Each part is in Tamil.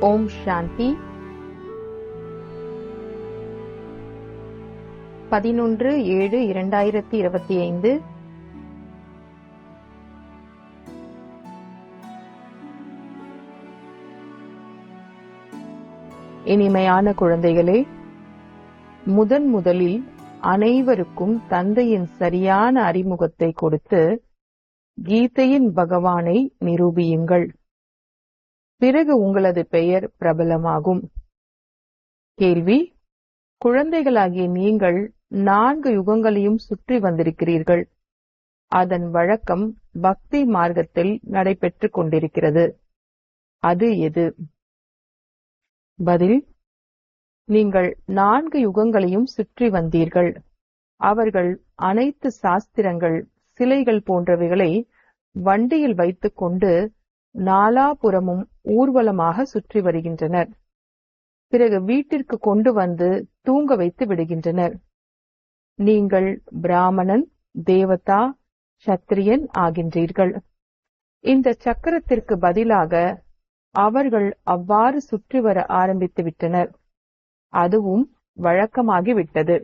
ஓம் சாந்தி. பதினொன்று ஏழு இரண்டாயிரத்தி இருபத்தி ஐந்து. இனிமையான குழந்தைகளே முதன் முதலில் அனைவருக்கும் தந்தையின் சரியான அறிமுகத்தை கொடுத்து கீதையின் பகவானை நிரூபியுங்கள். பிறகு உங்களது பெயர் பிரபலமாகும். கேள்வி குழந்தைகளாகிய நீங்கள் நான்கு யுகங்களையும் சுற்றி வந்திருக்கிறீர்கள். அதன் வழக்கம் பக்தி மார்க்கத்தில் நடைபெற்றுக் கொண்டிருக்கிறது. அது எது? பதில் நீங்கள் நான்கு யுகங்களையும் சுற்றி வந்தீர்கள். அவர்கள் அனைத்து சாஸ்திரங்கள் சிலைகள் போன்றவைகளை வண்டியில் வைத்துக்கொண்டு நாலாபுறமும் ஊர்வலமாக சுற்றி வருகின்றனர். பிறகு வீட்டிற்கு கொண்டு வந்து தூங்க வைத்து விடுகின்றனர். நீங்கள் பிராமணன் தேவதா சத்திரியன் ஆகின்றீர்கள். இந்த சக்கரத்திற்கு பதிலாக அவர்கள் அவ்வாறு சுற்றி வர ஆரம்பித்து விட்டனர். அதுவும் வழக்கமாகிவிட்டது.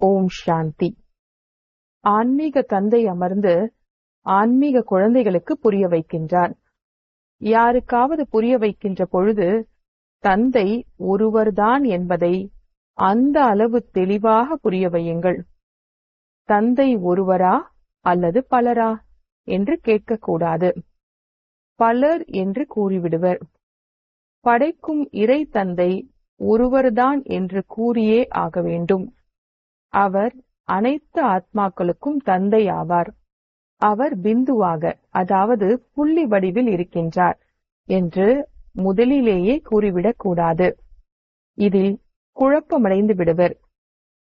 ஓம் சாந்தி. ஆன்மீக தந்தை அமர்ந்து ஆன்மீக குழந்தைகளுக்கு புரிய வைக்கின்றார் யாருக்காவது புரிய வைக்கின்ற பொழுது தந்தை ஒருவர்தான் என்பதை அந்த அளவு தெளிவாக புரிய வையுங்கள். தந்தை ஒருவரா அல்லது பலரா என்று கேட்கக்கூடாது. பலர் என்று கூறிவிடுவர். படைக்கும் இறை தந்தை ஒருவர்தான் என்று கூறியே ஆக வேண்டும். அவர் அனைத்து ஆத்மாக்களுக்கும் தந்தை ஆவார். அவர் பிந்துவாக அதாவது புள்ளி வடிவில் இருக்கின்றார் என்று முதலிலேயே கூறிவிடக் கூடாது. இதில் குழப்பமடைந்து விடுவர்.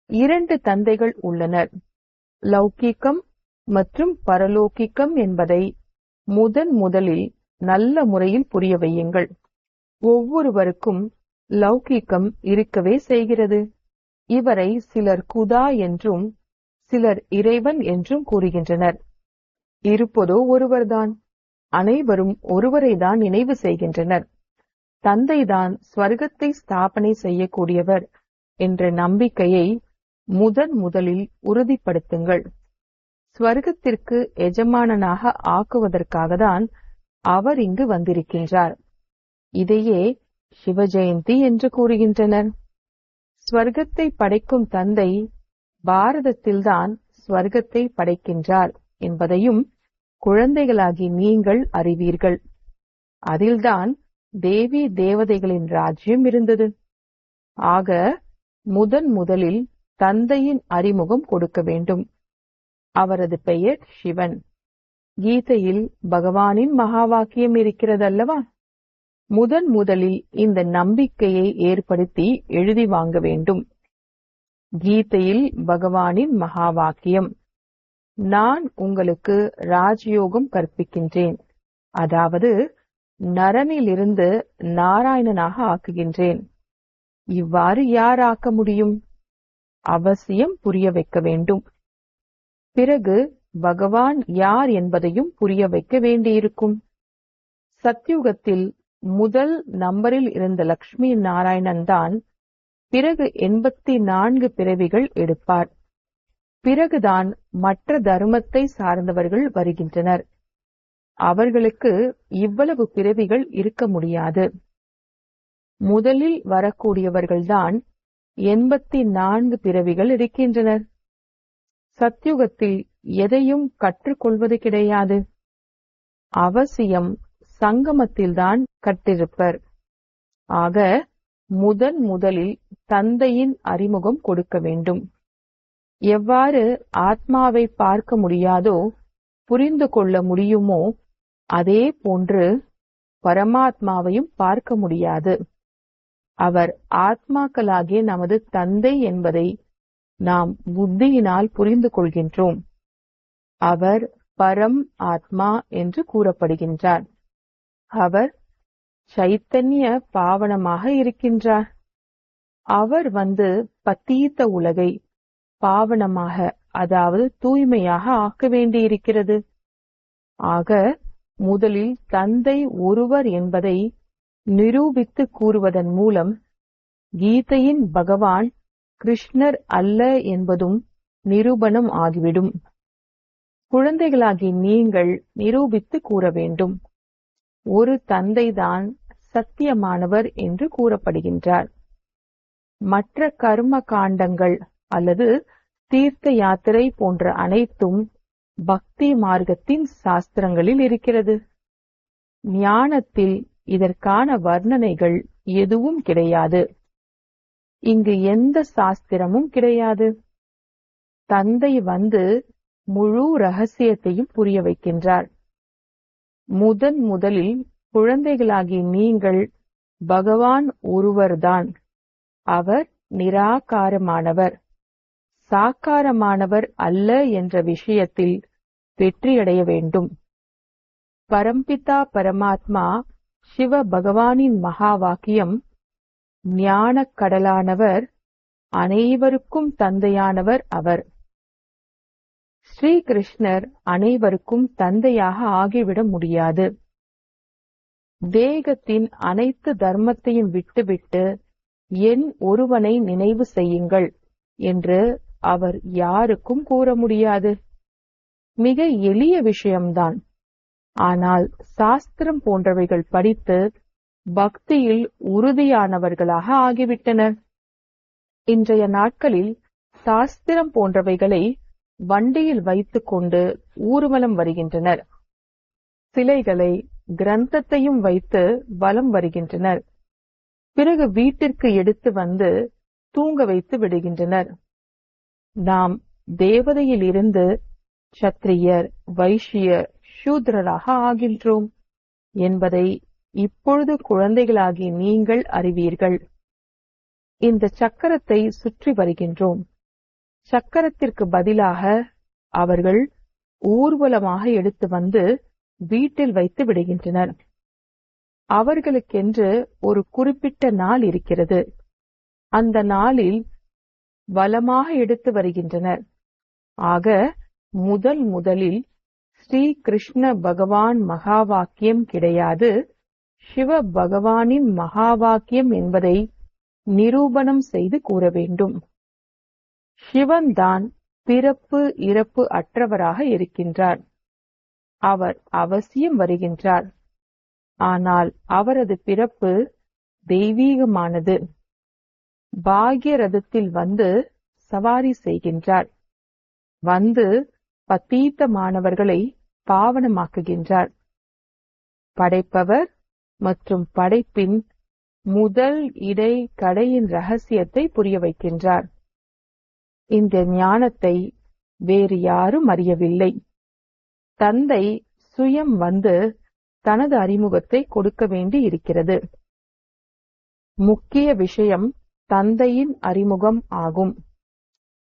இரண்டு தந்தைகள் உள்ளனர். லௌகீகம் மற்றும் பரலோகிக்கம் என்பதை முதன் முதலில் நல்ல முறையில் புரிய வையுங்கள். ஒவ்வொருவருக்கும் லௌகீகம் இருக்கவே செய்கிறது. இவரை சிலர் குதா என்றும் சிலர் இறைவன் என்றும் கூறுகின்றனர். இருப்பதோ ஒருவர்தான். அனைவரும் ஒருவரை தான் நினைவு செய்கின்றனர். தந்தைதான் ஸ்வர்க்கத்தை ஸ்தாபனை செய்யக்கூடியவர் என்ற நம்பிக்கையை முதன் முதலில் உறுதிப்படுத்துங்கள். ஸ்வர்க்கத்திற்கு எஜமானனாக ஆக்குவதற்காக தான் அவர் இங்கு வந்திருக்கின்றார். இதையே சிவஜெயந்தி என்று கூறுகின்றனர். ஸ்வர்க்கத்தை படைக்கும் தந்தை பாரதத்தில்தான் ஸ்வர்க்கத்தை படைக்கின்றார் என்பதையும் குழந்தைகளாகி நீங்கள் அறிவீர்கள். அதில்தான் தேவி தேவதைகளின் ராஜ்யம் இருந்தது. ஆக முதன் முதலில் தந்தையின் அறிமுகம் கொடுக்க வேண்டும். அவரது பெயர் சிவன். கீதையில் பகவானின் மகா வாக்கியம் இருக்கிறதல்லவா? முதன் முதலில் இந்த நம்பிக்கையை ஏற்படுத்தி எழுதி வாங்க வேண்டும். கீதையில் பகவானின் மகா வாக்கியம் நான் உங்களுக்கு ராஜயோகம் கற்பிக்கின்றேன். அதாவது நரனிலிருந்து நாராயணனாக ஆக்குகின்றேன். இவ்வாறு யார் ஆக்க முடியும்? அவசியம் புரிய வைக்க வேண்டும். பிறகு பகவான் யார் என்பதையும் புரிய வைக்க வேண்டியிருக்கும். சத்யுகத்தில் முதல் நம்பரில் இருந்த லக்ஷ்மி நாராயணன் தான் பிறகு எண்பத்தி நான்கு பிறவிகள் எடுப்பார். பிறகுதான் மற்ற தர்மத்தை சார்ந்தவர்கள் வருகின்றனர். அவர்களுக்கு இவ்வளவு பிறவிகள் இருக்க முடியாது. முதலில் வரக்கூடியவர்கள்தான் எண்பத்தி நான்கு பிறவிகள் இருக்கின்றனர். சத்யுகத்தில் எதையும் கற்றுக்கொள்வது கிடையாது. அவசியம் சங்கமத்தில்தான் கற்றிருப்பர். ஆக முதன் முதலில் தந்தையின் அறிமுகம் கொடுக்க வேண்டும். எவ்வாறு ஆத்மாவை பார்க்க முடியாதோ புரிந்து கொள்ள முடியுமோ அதே போன்று பரமாத்மாவையும் பார்க்க முடியாது. அவர் ஆத்மாக்களாகிய நமது தந்தை என்பதை நாம் புத்தியினால் புரிந்து கொள்கின்றோம். அவர் பரம் ஆத்மா என்று கூறப்படுகின்றார். அவர் சைத்தன்ய பாவனமாக இருக்கின்றார். அவர் வந்து பத்தீத்த உலகை பாவனமாக அதாவது தூய்மையாக ஆக்க வேண்டியிருக்கிறது. ஆக முதலில் தந்தை ஒருவர் என்பதை நிரூபித்து கூறுவதன் மூலம் கீதையின் பகவான் கிருஷ்ணர் அல்ல என்பதும் நிரூபணம் ஆகிவிடும். குழந்தைகளாகி நீங்கள் நிரூபித்து கூற வேண்டும். ஒரு தந்தைதான் சத்தியமானவர் என்று கூறப்படுகின்றார். மற்ற கர்ம காண்டங்கள் அல்லது தீர்த்த யாத்திரை போன்ற அனைத்தும் பக்தி மார்க்கத்தின் சாஸ்திரங்களில் இருக்கிறது. ஞானத்தில் இதற்கான வர்ணனைகள் எதுவும் கிடையாது. இங்கு எந்த சாஸ்திரமும் கிடையாது. தந்தை வந்து முழு ரகசியத்தையும் புரிய வைக்கின்றார். முதன் முதலில் குழந்தைகளாகி நீங்கள் பகவான் ஒருவர்தான். அவர் நிராகாரமானவர். சாக்காரமானவர் அல்ல என்ற விஷயத்தில் வெற்றியடைய வேண்டும். பரம்பிதா பரமாத்மா சிவ பகவானின் மகா வாக்கியம் ஞான கடலானவர் அனைவருக்கும் தந்தையானவர் அவர். ஸ்ரீ கிருஷ்ணர் அனைவருக்கும் தந்தையாக ஆகிவிட முடியாது. தேகத்தின் அனைத்து தர்மத்தையும் விட்டுவிட்டு என் ஒருவனை நினைவு செய்யுங்கள் என்று அவர் யாருக்கும் கூற முடியாது. மிக எளிய விஷயம்தான். ஆனால் சாஸ்திரம் போன்றவைகள் படித்து பக்தியில் உறுதியானவர்களாக ஆகிவிட்டனர். இன்றைய நாட்களில் சாஸ்திரம் போன்றவைகளை வண்டியில் வைத்துக்கொண்டு ஊர்வலம் வருகின்றனர். சிலைகளை கிரந்தத்தையும் வைத்து வலம் வருகின்றனர். பிறகு வீட்டிற்கு எடுத்து வந்து தூங்க வைத்து விடுகின்றனர். நாம் தேவதையிலிருந்து சத்திரியர் வைஷ்யர் சூத்ரராக ஆகின்றோம் என்பதை இப்பொழுது குழந்தைகளாகி நீங்கள் அறிவீர்கள். இந்த சக்கரத்தை சுற்றி வருகின்றோம். சக்கரத்திற்கு பதிலாக அவர்கள் ஊர்வலமாக எடுத்து வந்து வீட்டில் வைத்து விடுகின்றனர். அவர்களுக்கென்று ஒரு குறிப்பிட்ட நாள் இருக்கிறது. அந்த நாளில் வலமாக எடுத்து வருகின்றனர். ஆக முதல் முதலில் ஸ்ரீ கிருஷ்ண பகவான் மகா வாக்கியம் கிடையாது. சிவ பகவானின் மகா வாக்கியம் என்பதை நிரூபணம் செய்து கூற வேண்டும். சிவன்தான் பிறப்பு இறப்பு அற்றவராக இருக்கின்றார். அவர் அவசியம் வருகின்றார். ஆனால் அவரது பிறப்பு தெய்வீகமானது. பாகியரதத்தில் வந்து சவாரி செய்கின்றார். வந்து பத்தீத்த மாணவர்களை பாவனமாக்குகின்றார். படைப்பவர் மற்றும் படைப்பின் முதல் இடை கடையின் ரகசியத்தை புரிய வைக்கின்றார் இந்த ஞானத்தை வேறு யாரும் அறியவில்லை. தந்தை சுயம் வந்து தனது அறிமுகத்தை கொடுக்க வேண்டி இருக்கிறது முக்கிய விஷயம் தந்தையின் அறிமுகம் ஆகும்.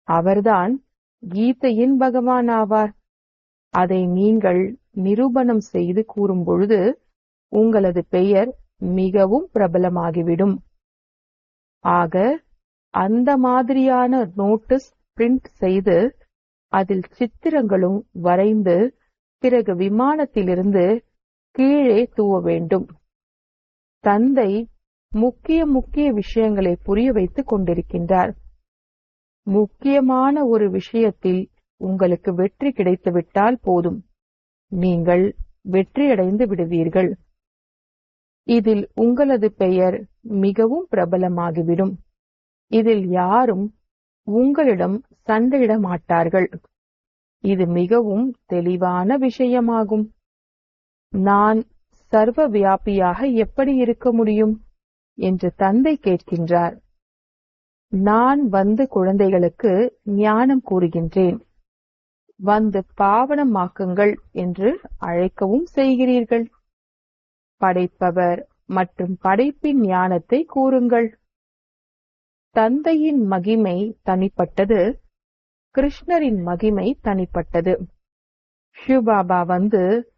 அவர்தான் கீதையின் பகவான் ஆவார் அதை நீங்கள் நிரூபணம் செய்து கூறும் பொழுது உங்களது பெயர் மிகவும் பிரபலமாகிவிடும். ஆக அந்த மாதிரியான நோட்டீஸ் பிரிண்ட் செய்து அதில் சித்திரங்களும் வரைந்து பிறகு விமானத்திலிருந்து கீழே தூவ வேண்டும். தந்தை முக்கிய முக்கிய விஷயங்களை புரிய வைத்துக் கொண்டிருக்கின்றார். முக்கியமான ஒரு விஷயத்தில் உங்களுக்கு வெற்றி கிடைத்துவிட்டால் போதும். நீங்கள் வெற்றியடைந்து விடுவீர்கள். இதில் உங்களது பெயர் மிகவும் பிரபலமாகிவிடும். இதில் யாரும் உங்களிடம் சண்டையிட மாட்டார்கள் இது மிகவும் தெளிவான விஷயமாகும். நான் சர்வ வியாபியாக எப்படி இருக்க முடியும்? என்று தந்தை கேட்கின்றார். நான் வந்து குழந்தைகளுக்கு ஞானம் கூறுகின்றேன். வந்து பாவனமாக்குங்கள் என்று அழைக்கவும் செய்கிறீர்கள். படைப்பவர் மற்றும் படைப்பின் ஞானத்தை கூறுங்கள். தந்தையின் மகிமை தனிப்பட்டது. கிருஷ்ணரின் மகிமை தனிப்பட்டது. சிவபாபா வந்து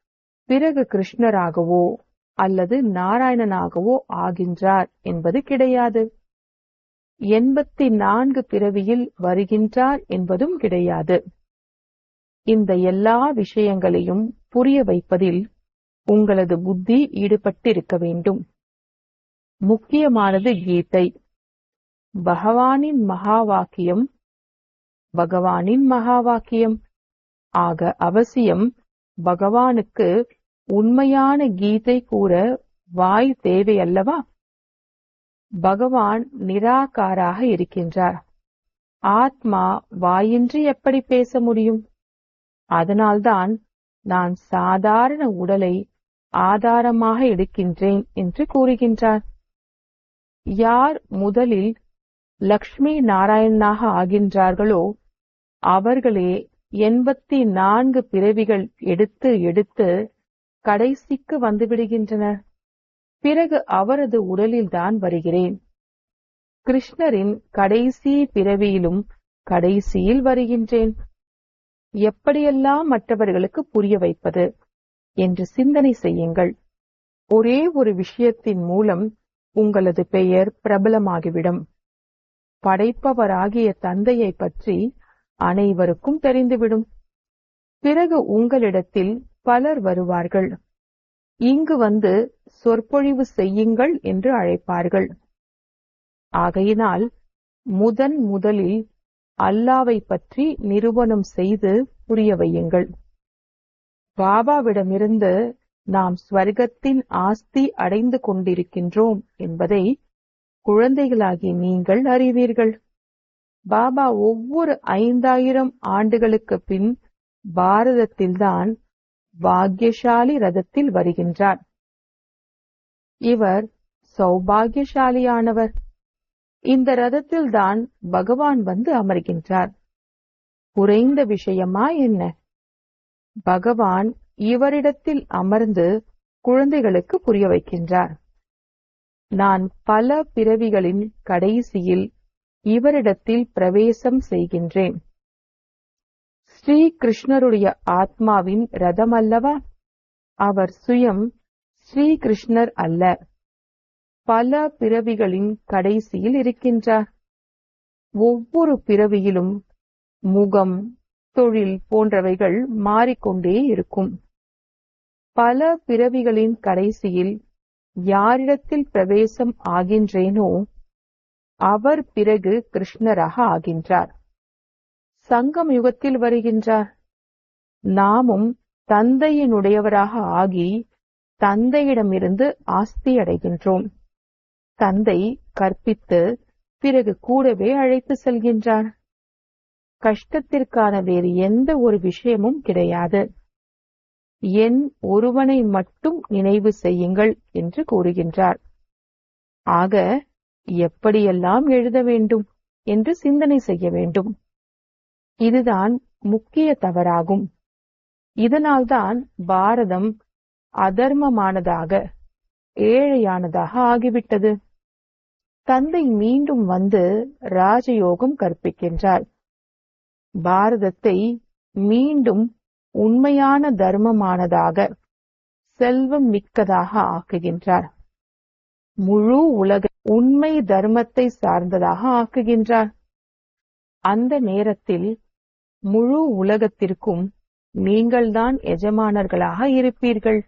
பிறகு கிருஷ்ணராகவோ அல்லது நாராயணனாகவோ ஆகின்றார் என்பது கிடையாது. எண்பத்தி நான்கு பிறவியில் வருகின்றார் என்பதும் கிடையாது. இந்த எல்லா விஷயங்களையும் புரிய வைப்பதில் உங்களது புத்தி ஈடுபட்டிருக்க வேண்டும். முக்கியமானது கீதை. பகவானின் மகா வாக்கியம் பகவானின் மகா வாக்கியம் ஆக அவசியம் பகவானுக்கு உண்மையான கீதை கூற வாய் தேவை அல்லவா பகவான் நிராகாராக இருக்கின்றார். ஆத்மா வாயின்றி எப்படி பேச முடியும்? அதனால்தான் நான் சாதாரண உடலை ஆதாரமாக எடுக்கின்றேன் என்று கூறுகின்றார். யார் முதலில் லக்ஷ்மி நாராயணனாக ஆகின்றார்களோ அவர்களே எண்பத்தி நான்கு பிறவிகள் எடுத்து எடுத்து கடைசிக்கு வந்துவிடுகின்றன. பிறகு அவரது உடலில்தான் வருகிறேன். கிருஷ்ணரின் கடைசி பிறவியிலும் கடைசியில் வருகின்றேன். எப்படியெல்லாம் மற்றவர்களுக்கு புரிய வைப்பது என்று சிந்தனை செய்யுங்கள். ஒரே ஒரு விஷயத்தின் மூலம் உங்களது பெயர் பிரபலமாகிவிடும். படைப்பவராகிய தந்தையை பற்றி அனைவருக்கும் தெரிந்துவிடும். பிறகு உங்களிடத்தில் பலர் வருவார்கள். இங்கு வந்து சொற்பொழிவு செய்யுங்கள் என்று அழைப்பார்கள். ஆகையினால் முதன் முதலில் அல்லாவை பற்றி நிரூபணம் செய்து புரிய வையுங்கள். பாபாவிடமிருந்து நாம் ஸ்வர்க்கத்தின் ஆஸ்தி அடைந்து கொண்டிருக்கின்றோம் என்பதை குழந்தைகளாகி நீங்கள் அறிவீர்கள். பாபா ஒவ்வொரு ஐந்தாயிரம் ஆண்டுகளுக்கு பின் பாரதத்தில்தான் பாக்யசாலி ரதத்தில் வருகின்றார். இவர் சௌபாகியசாலியானவர். இந்த ரதத்தில்தான் பகவான் வந்து அமர்கின்றார். குறைந்த விஷயமா என்ன? பகவான் இவரிடத்தில் அமர்ந்து குழந்தைகளுக்கு புரிய வைக்கின்றார். நான் பல பிறவிகளின் கடைசியில் இவரிடத்தில் பிரவேசம் செய்கின்றேன். ஸ்ரீ கிருஷ்ணருடைய ஆத்மாவின் ரதம் அல்லவா அவர் சுயம் ஸ்ரீ கிருஷ்ணர் அல்ல. பல பிறவிகளின் கடைசியில் இருக்கின்றார். ஒவ்வொரு பிறவியிலும் முகம் தொழில் போன்றவைகள் மாறிக்கொண்டே இருக்கும். பல பிறவிகளின் கடைசியில் யாரிடத்தில் பிரவேசம் ஆகின்றேனோ அவர் பிறகு கிருஷ்ணராக ஆகின்றார். சங்கம் யுகத்தில் வருகின்றார். நாமும் தந்தையினுடையவராக ஆகி தந்தையிடமிருந்து ஆஸ்தி அடைகின்றோம். தந்தை கற்பித்து பிறகு கூடவே அழைத்து செல்கின்றார். கஷ்டத்திற்கான வேறு எந்த ஒரு விஷயமும் கிடையாது. என் ஒருவனை மட்டும் நினைவு செய்யுங்கள் என்று கூறுகின்றார். ஆக எப்படியெல்லாம் எழுத வேண்டும் என்று சிந்தனை செய்ய வேண்டும். இதுதான் முக்கிய தவறாகும். இதனால்தான் பாரதம் அதர்மமானதாக ஏழையானதாக ஆகிவிட்டது. தந்தை மீண்டும் வந்து ராஜயோகம் கற்பிக்கின்றார். பாரதத்தை மீண்டும் உண்மையான தர்மமானதாக செல்வம் மிக்கதாக ஆக்குகின்றார். முழு உலக உண்மை தர்மத்தை சார்ந்ததாக ஆக்குகின்றார். அந்த நேரத்தில் முழு உலகத்திற்கும் நீங்கள்தான் எஜமானர்களாக இருப்பீர்கள்.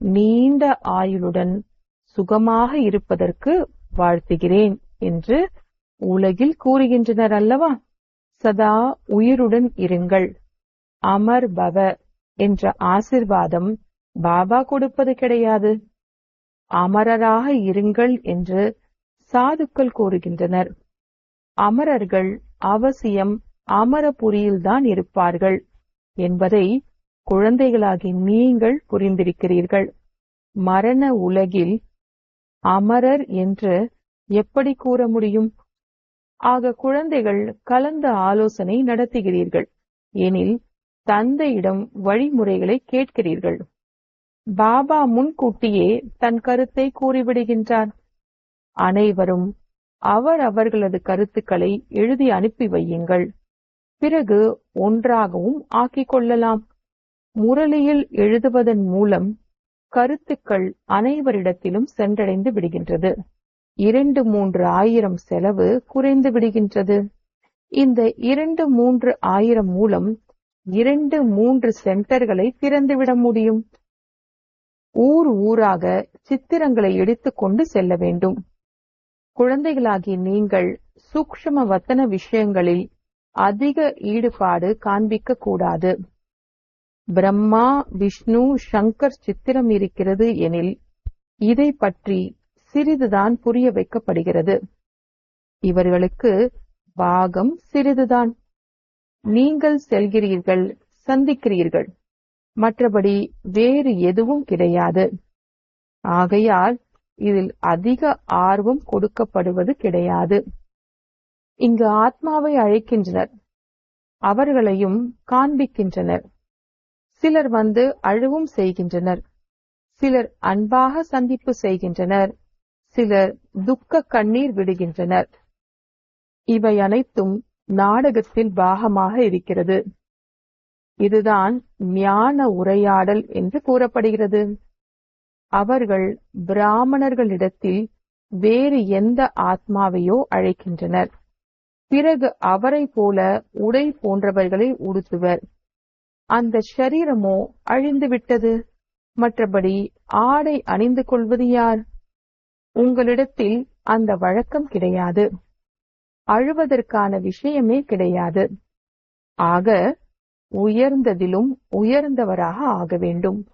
நீண்ட ஆயுளுடன் சுகமாக இருப்பதற்கு வாழ்த்துகிறேன் என்று உலகில் கூறுகின்றனர் அல்லவா? சதா உயிருடன் இருங்கள். அமர் பவ என்ற ஆசிர்வாதம் பாபா கொடுப்பது கிடையாது. அமரராக இருங்கள் என்று சாதுக்கள் கூறுகின்றனர். அமரர்கள் அவசியம் அமரபுரியில்தான் இருப்பார்கள் என்பதை குழந்தைகளாகி நீங்கள் புரிந்திருக்கிறீர்கள். மரண உலகில் அமரர் என்று எப்படி கூற முடியும்? ஆக குழந்தைகள் கலந்த ஆலோசனை நடத்துகிறீர்கள். எனில் தந்தையிடம் வழிமுறைகளை கேட்கிறீர்கள். பாபா முன்கூட்டியே தன் கருத்தை கூறிவிடுகின்றார். அனைவரும் அவர் அவர்களது கருத்துக்களை எழுதி அனுப்பி வையுங்கள். பிறகு ஒன்றாகவும் ஆக்கிக் கொள்ளலாம். முரளியில் எழுதுவதன் மூலம் கருத்துக்கள் அனைவரிடத்திலும் சென்றடைந்து விடுகின்றது. இரண்டு மூன்று ஆயிரம் செலவு குறைந்து விடுகின்றது. இந்த இரண்டு மூன்று ஆயிரம் மூலம் இரண்டு மூன்று சென்டர்களை திறந்துவிட முடியும். ஊர் ஊராக சித்திரங்களை எடுத்துக்கொண்டு செல்ல வேண்டும். குழந்தைகளாகி நீங்கள் சூக்ஷ்ம வத்தன விஷயங்களில் அதிக ஈடுபாடு காண்பிக்க கூடாது பிரம்மா விஷ்ணு சங்கர் சித்திரம் இருக்கிறது எனில் இதை பற்றி சிறிதுதான் புரிய வைக்கப்படுகிறது. இவர்களுக்கு பாகம் சிறிதுதான். நீங்கள் செல்கிறீர்கள் சந்திக்கிறீர்கள். மற்றபடி வேறு எதுவும் கிடையாது. ஆகையால் இதில் அதிக ஆர்வம் கொடுக்கப்படுவது கிடையாது. இங்கு ஆத்மாவை அழைக்கின்றனர். அவர்களையும் காண்பிக்கின்றனர். சிலர் வந்து அழுவும் செய்கின்றனர். சிலர் அன்பாக சந்திப்பு செய்கின்றனர். சிலர் துக்க கண்ணீர் விடுகின்றனர். இவை அனைத்தும் நாடகத்தில் பாகமாக இருக்கிறது. இதுதான் ஞான உரையாடல் என்று கூறப்படுகிறது. அவர்கள் பிராமணர்களிடத்தில் வேறு எந்த ஆத்மாவையோ அழைக்கின்றனர். பிறகு அவரை போல உடை போன்றவர்களை உடுத்துவர். அந்த ஷரீரமோ அழிந்துவிட்டது? மற்றபடி ஆடை அணிந்து கொள்வது யார்? உங்களிடத்தில் அந்த வழக்கம் கிடையாது. அழுவதற்கான விஷயமே கிடையாது. ஆக உயர்ந்ததிலும் உயர்ந்தவராக ஆக வேண்டும்.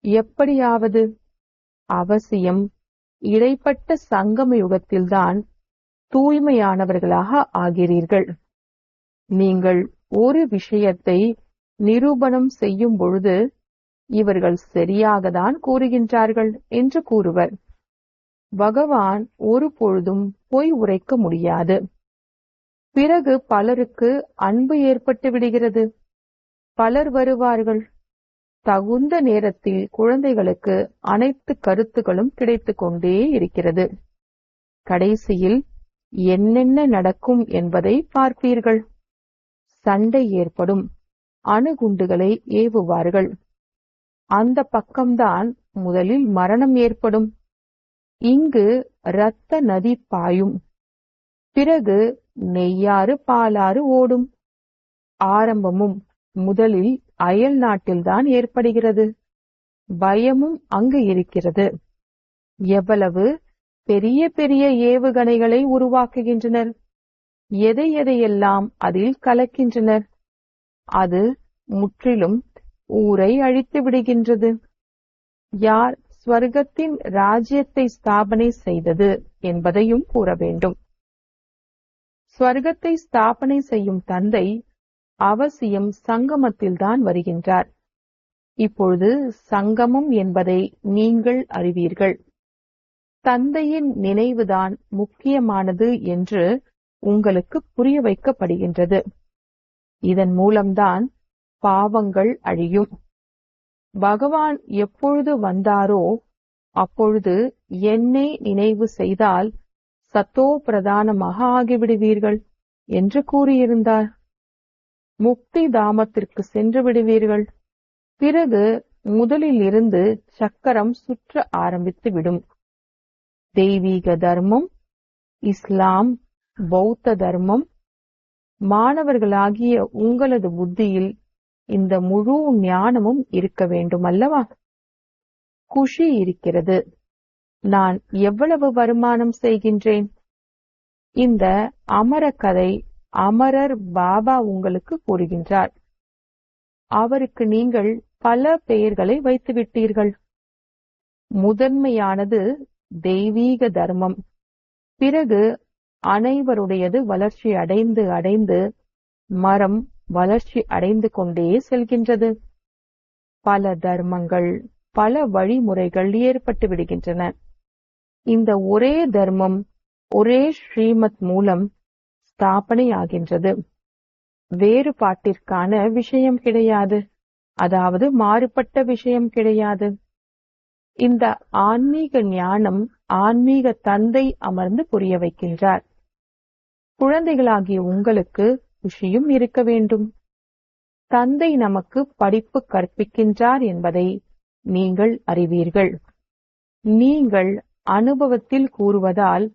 எப்படியாவது அவசியம் இடைப்பட்ட சங்கம யுகத்தில்தான் தூய்மையானவர்களாக ஆகிறீர்கள். நீங்கள் ஒரு விஷயத்தை நிரூபணம் செய்யும் பொழுது இவர்கள் சரியாகத்தான் கூறுகின்றார்கள் என்று கூறுவர். பகவான் ஒரு பொழுதும் பொய் உரைக்க முடியாது. பிறகு பலருக்கு அன்பு ஏற்பட்டு விடுகிறது. பலர் வருவார்கள். தகுந்த நேரத்தில் குழந்தைகளுக்கு அனைத்து கருத்துகளும் கிடைத்துக் கொண்டே இருக்கிறது. கடைசியில் என்னென்ன நடக்கும் என்பதை பார்ப்பீர்கள். சண்டை ஏற்படும். அணுகுண்டுகளை ஏவுவார்கள். அந்த பக்கம்தான் முதலில் மரணம் ஏற்படும். இங்கு இரத்த நதி பாயும். பிறகு நெய்யாறு பாலாறு ஓடும். ஆரம்பமும் முதலில் அயல் நாட்டில்தான் ஏற்படுகிறது. பயமும் அங்கு இருக்கிறது. எவ்வளவு பெரிய பெரிய ஏவுகணைகளை உருவாக்குகின்றனர். எதை எதையெல்லாம் அதில் கலக்கின்றனர்? அது முற்றிலும் ஊரை அழித்து விடுகின்றது. யார் ஸ்வர்க்கத்தின் ராஜ்யத்தை ஸ்தாபனை செய்தது என்பதையும் கூற வேண்டும். ஸ்வர்க்கத்தை ஸ்தாபனை செய்யும் தந்தை அவசியம் சங்கமத்தில்தான் வருகின்றார். இப்பொழுது சங்கமம் என்பதை நீங்கள் அறிவீர்கள். தந்தையின் நினைவுதான் முக்கியமானது என்று உங்களுக்கு புரிய வைக்கப்படுகின்றது இதன் மூலம்தான் பாவங்கள் அழியும். பகவான் எப்பொழுது வந்தாரோ அப்பொழுது என்னை நினைவு செய்தால் சத்தோ பிரதானமாக ஆகிவிடுவீர்கள் என்று கூறியிருந்தார். முக்தி தாமத்திற்கு சென்று விடுவீர்கள். பிறகு முதலில் இருந்து சக்கரம் சுற்ற ஆரம்பித்து விடும் தெய்வீக தர்மம் இஸ்லாம் பௌத்த தர்மம். மாணவர்களாகிய உங்களது புத்தியில் இந்த முழு ஞானமும் இருக்க வேண்டும் அல்லவா? குஷி இருக்கிறது. நான் எவ்வளவு வருமானம் செய்கின்றேன்? இந்த அமர கதை அமரர் பாபா உங்களுக்கு கூறுகின்றார். அவருக்கு நீங்கள் பல பெயர்களை வைத்துவிட்டீர்கள். முதன்மையானது தெய்வீக தர்மம். பிறகு அனைவருடையது வளர்ச்சி அடைந்து அடைந்து மரம் வளர்ச்சி அடைந்து கொண்டே செல்கின்றது. பல தர்மங்கள் பல வழிமுறைகள் ஏற்பட்டு விடுகின்றன. இந்த ஒரே தர்மம் ஒரே ஸ்ரீமத் மூலம் ஸ்தாபனை ஆகின்றது வேறுபாட்டிற்கான விஷயம் கிடையாது. அதாவது மாறுபட்ட விஷயம் கிடையாது. இந்த ஆன்மீக ஞானம் ஆன்மீக தந்தை அமர்ந்து புரிய வைக்கின்றார். குழந்தைகளாகிய உங்களுக்கு குஷியும் இருக்க வேண்டும். தந்தை நமக்கு படிப்பு கற்பிக்கின்றார் என்பதை நீங்கள் அறிவீர்கள். நீங்கள் அனுபவத்தில் கூறுவதால்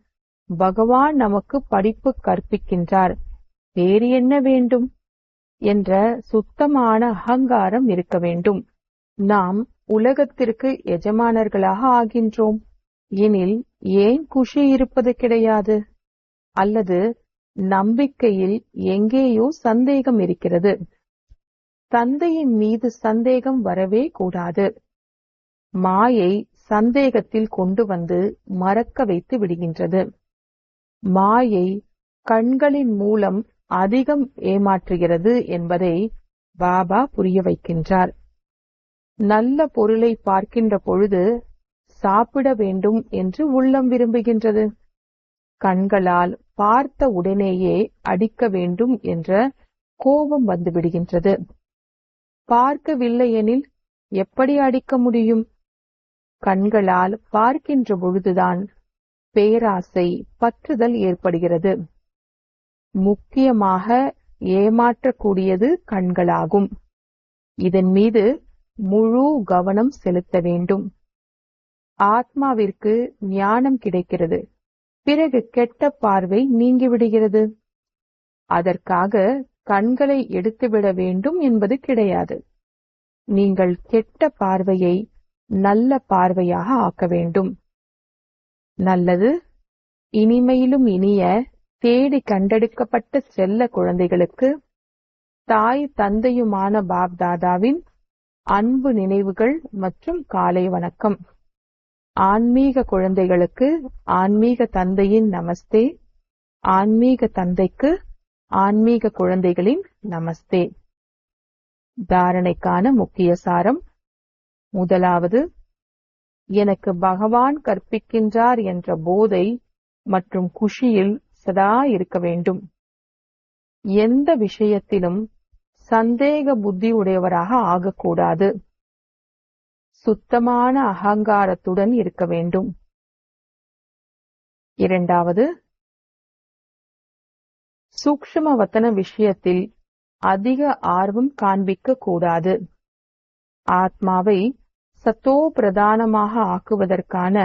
பகவான் நமக்கு படிப்பு கற்பிக்கின்றார். வேறு என்ன வேண்டும்? என்ற சுத்தமான அகங்காரம் இருக்க வேண்டும். நாம் உலகத்திற்கு எஜமானர்களாக ஆகின்றோம். எனில் ஏன் குஷி இருப்பது கிடையாது? அல்லது நம்பிக்கையில் எங்கேயோ சந்தேகம் இருக்கிறது. தந்தையின் மீது சந்தேகம் வரவே கூடாது. மாயை சந்தேகத்தில் கொண்டு வந்து மறக்க வைத்து விடுகின்றது. மாயை கண்களின் மூலம் அதிகம் ஏமாற்றுகிறது என்பதை பாபா புரிய வைக்கின்றார். நல்ல பொருளை பார்க்கின்ற பொழுது சாப்பிட வேண்டும் என்று உள்ளம் விரும்புகின்றது. கண்களால் பார்த்த உடனேயே அடிக்க வேண்டும் என்ற கோபம் வந்துவிடுகின்றது. பார்க்கவில்லையெனில் எப்படி அடிக்க முடியும்? கண்களால் பார்க்கின்ற பொழுதுதான் பேராசை பற்றுதல் ஏற்படுகிறது. முக்கியமாக ஏமாற்றக்கூடியது கண்களாகும். இதன் மீது முழு கவனம் செலுத்த வேண்டும். ஆத்மாவிற்கு ஞானம் கிடைக்கிறது. பிறகு கெட்ட பார்வை நீங்கிவிடுகிறது. அதற்காக கண்களை எடுத்துவிட வேண்டும் என்பது கிடையாது. நீங்கள் கெட்ட பார்வையை நல்ல பார்வையாக ஆக்க வேண்டும். நல்லது இனிமையிலும் இனிய தேடி கண்டெடுக்கப்பட்ட செல்ல குழந்தைகளுக்கு தாய் தந்தையுமான பாப்தாதாவின் அன்பு நினைவுகள் மற்றும் காலை வணக்கம். ஆன்மீக குழந்தைகளுக்கு ஆன்மீக தந்தையின் நமஸ்தே. ஆன்மீக தந்தைக்கு ஆன்மீக குழந்தைகளின் நமஸ்தே. தாரணைக்கான முக்கிய சாரம். முதலாவது எனக்கு பகவான் கற்பிக்கின்றார் என்ற போதை மற்றும் குஷியில் சதா இருக்க வேண்டும். எந்த விஷயத்திலும் சந்தேக புத்தி உடையவராக ஆகக்கூடாது. சுத்தமான அகங்காரத்துடன் இருக்க வேண்டும். இரண்டாவது சூக்ஷ்ம வத்தன விஷயத்தில் அதிக ஆர்வம் காண்பிக்க கூடாது ஆத்மாவை சத்தோ பிரதானமாக ஆக்குவதற்கான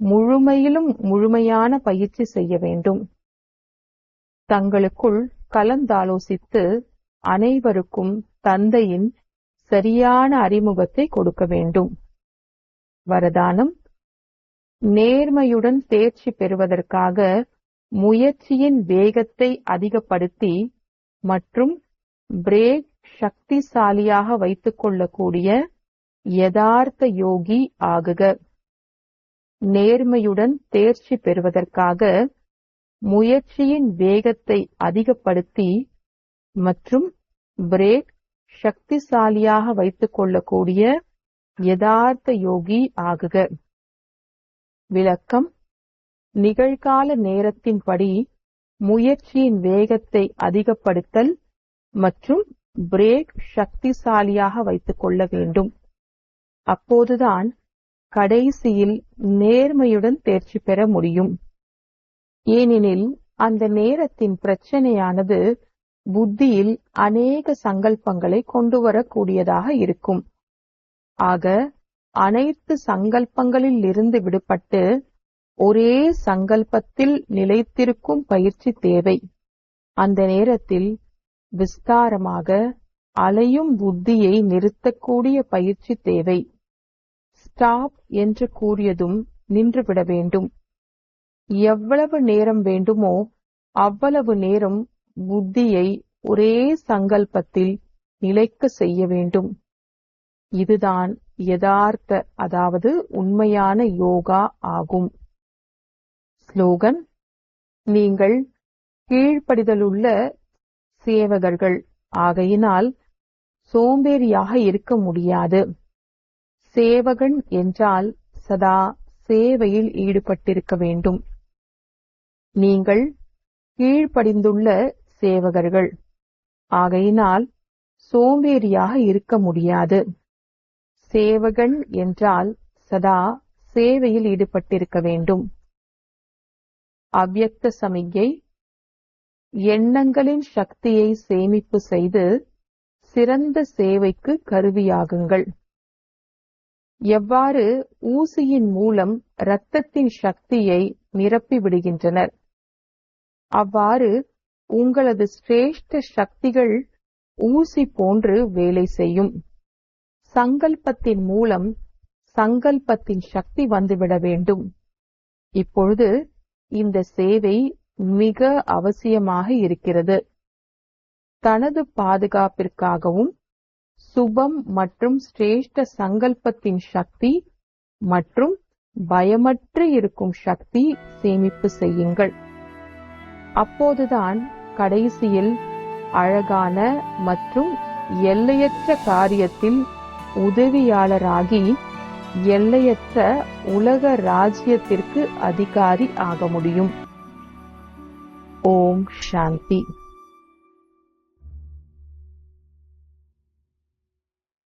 முழுமையிலும் முழுமையான பயிற்சி செய்ய வேண்டும். தங்களுக்குள் கலந்தாலோசித்து அனைவருக்கும் தந்தையின் சரியான அறிமுகத்தை கொடுக்க வேண்டும். வரதானம். நேர்மையுடன் தேர்ச்சி பெறுவதற்காக முயற்சியின் வேகத்தை அதிகப்படுத்தி மற்றும் பிரேக் சக்திசாலியாக வைத்துக் கொள்ளக்கூடிய யதார்த்த யோகி ஆகுக. நேர்மையுடன் தேர்ச்சி பெறுவதற்காக முயற்சியின் வேகத்தை அதிகப்படுத்தி மற்றும் பிரேக் சக்திசாலியாக வைத்துக் கொள்ளக்கூடிய யதார்த்த யோகி ஆகுக. விளக்கம். நிகழ்கால நேரத்தின்படி முயற்சியின் வேகத்தை அதிகப்படுத்தல் மற்றும் பிரேக் சக்திசாலியாக வைத்துக் கொள்ள வேண்டும். அப்போதுதான் கடைசியில் நேர்மையுடன் தேர்ச்சி பெற முடியும். ஏனெனில் அந்த நேரத்தின் பிரச்சனையானது புத்தியில் அநேக சங்கல்பங்களை கொண்டு வரக்கூடியதாக இருக்கும். ஆக அனைத்து சங்கல்பங்களில் இருந்து விடுபட்டு ஒரே சங்கல்பத்தில் நிலைத்திருக்கும் பயிற்சி தேவை. அந்த நேரத்தில் விஸ்தாரமாக அலையும் புத்தியை நிறுத்தக்கூடிய பயிற்சி தேவை. ஸ்டாப் என்று கூறியதும் நின்றுவிட வேண்டும். எவ்வளவு நேரம் வேண்டுமோ அவ்வளவு நேரம் புத்தியை ஒரே சங்கல்பத்தில் நிலைக்க செய்ய வேண்டும். இதுதான் யதார்த்த அதாவது உண்மையான யோகா ஆகும். ஸ்லோகன் நீங்கள் கீழ்ப்படிதலுள்ள சேவகர்கள். ஆகையினால் சோம்பேறியாக இருக்க முடியாது. சேவகன் என்றால் சதா சேவையில் ஈடுபட்டிருக்க வேண்டும். நீங்கள் கீழ்ப்படிந்துள்ள சேவகர்கள். ஆகையினால் சோம்பேறியாக இருக்க முடியாது. சேவகன் என்றால் சதா சேவையில் ஈடுபட்டிருக்க வேண்டும். அவ்யக்த சமிகை எண்ணங்களின் சக்தியை சேமிப்பு செய்து சிறந்த சேவைக்கு கருவியாகுங்கள். எவ்வாறு ஊசியின் மூலம் இரத்தத்தின் சக்தியை நிரப்பி விடுகின்றனர் அவ்வாறு உங்களது சிரேஷ்ட சக்திகள் ஊசி போன்று வேலை செய்யும். சங்கல்பத்தின் மூலம் சங்கல்பத்தின் சக்தி வந்துவிட வேண்டும். இப்பொழுது இந்த சேவை மிக அவசியமாக இருக்கிறது. தனது பாதுகாப்பிற்காகவும் சுபம் மற்றும் சிரேஷ்ட சங்கல்பத்தின் சக்தி மற்றும் பயமற்று இருக்கும் சக்தி சேமிப்பு செய்யுங்கள். அப்போதுதான் கடைசியில் அழகான மற்றும் எல்லையற்ற காரியத்தில் உதவியாளராகி எல்லையற்ற உலக ராஜ்யத்திற்கு அதிகாரி ஆக முடியும். ஓம் சாந்தி.